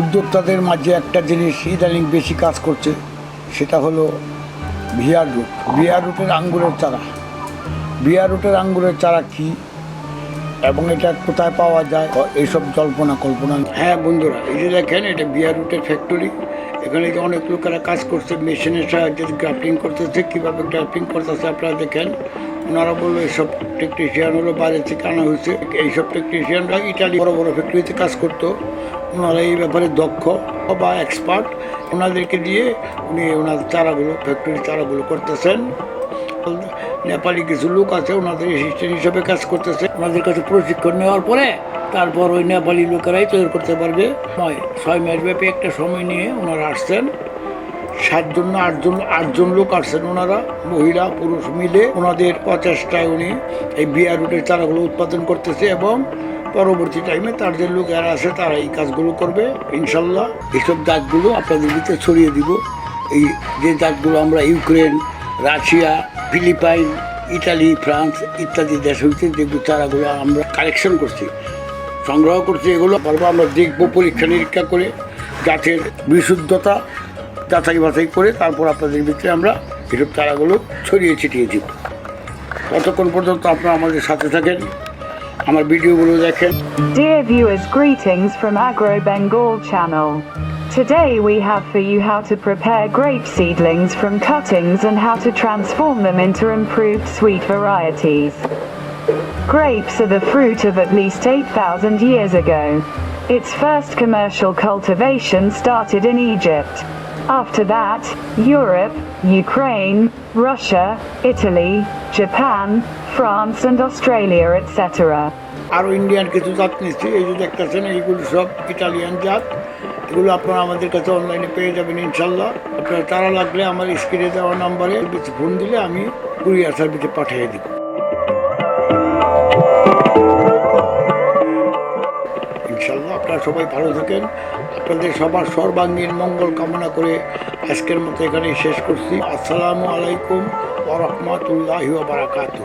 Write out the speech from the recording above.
উদ্যোক্তাদের মাঝে একটা জিনিস ইদানিং বেশি কাজ করছে, সেটা হলো ভিয়ার রুট ভিয়ার রুটের আঙ্গুরের চারা। ভিয়ার রুটের আঙ্গুরের চারা কি এবং এটা কোথায় পাওয়া যায়? এইসব জল্পনা কল্পনা হ্যাঁ বন্ধুরা, এই যে দেখেন, এটা বিয়ার রুটের ফ্যাক্টরি এখানে যে অনেক লোকেরা কাজ করছে, মেশিনের সাহায্যে গ্রাফটিং করতেছে, কীভাবে গ্রাফটিং করতেছে আপনারা দেখেন। ওনারা বলল এইসব টেকনিশিয়ান হলো বাইরে থেকে আনা হয়েছে। এইসব টেকনিশিয়ানরা ইটালি বড় বড় ফ্যাক্টরিতে কাজ করতো। ওনারা এই ব্যাপারে দক্ষ বা এক্সপার্ট ওনাদেরকে দিয়ে উনি ওনার চারাগুলো ফ্যাক্টরির চারাগুলো করতেছেন। নেপালি কিছু লোক আছে, ওনাদের অ্যাসিস্ট্যান্ট হিসেবে কাজ করতেছে। ওনাদের কাছে প্রশিক্ষণ নেওয়ার পরে তারপর ওই নেপালি লোকেরাই তৈরি করতে পারবে। নয়, ছয় মাস ব্যাপী একটা সময় নিয়ে ওনারা আসছেন। সাতজন না আটজন আটজন লোক আসছেন ওনারা, মহিলা, পুরুষ মিলে। ওনাদের প্রচেষ্টায় উনি এই বিয়ার রুটের চারাগুলো উৎপাদন করতেছে এবং পরবর্তী টাইমে তার যে লোক যারা আছে তারা এই কাজগুলো করবে, ইনশাল্লাহ। এইসব জাতগুলো আপনাদের ভিতরে ছড়িয়ে দিব। এই যে জাতগুলো আমরা Ukraine, Russia, Philippine Italy France ইত্যাদি দেশ হইতে যেগুলো চারাগুলো আমরা কালেকশন করছি, সংগ্রহ করছি, এগুলো পারব আমরা দেখব পরীক্ষা নিরীক্ষা করে গাছের বিশুদ্ধতা যাচাই বাছাই করে তারপর আপনাদের ভিতরে আমরা এসব চারাগুলো ছড়িয়ে ছিটিয়ে দিব। ততক্ষণ পর্যন্ত আপনারা আমাদের সাথে থাকেন। আমার ভিডিওগুলো দেখেন Dear viewers, greetings from Agro Bengal channel. Today we have for you how to prepare grape seedlings from cuttings and how to transform them into improved sweet varieties. Grapes are the fruit of at least 8,000 years ago. Its first commercial cultivation started in Egypt. After that, Europe, Ukraine, Russia, Italy, Japan, France and Australia, etc. আরও Indian কিছু জাত নিচ্ছি। এই যে দেখতেছেন এইগুলো সব Italian জাত। এগুলো আপনারা আমাদের কাছে অনলাইনে পেয়ে যাবেন ইনশাল্লাহ। আপনার তারা লাগলে আমার স্ক্রিনে দেওয়া নাম্বারে ফোন দিলে আমি কুরিয়ার সার্ভিসে পাঠিয়ে দিব। আপনারা সবাই ভালো থাকেন। আপনাদের সবার সর্বাঙ্গীন মঙ্গল কামনা করে আজকের মতো এখানে শেষ করছি। আসসালামু আলাইকুম ওরহমতুল্লাহ বারাকাতু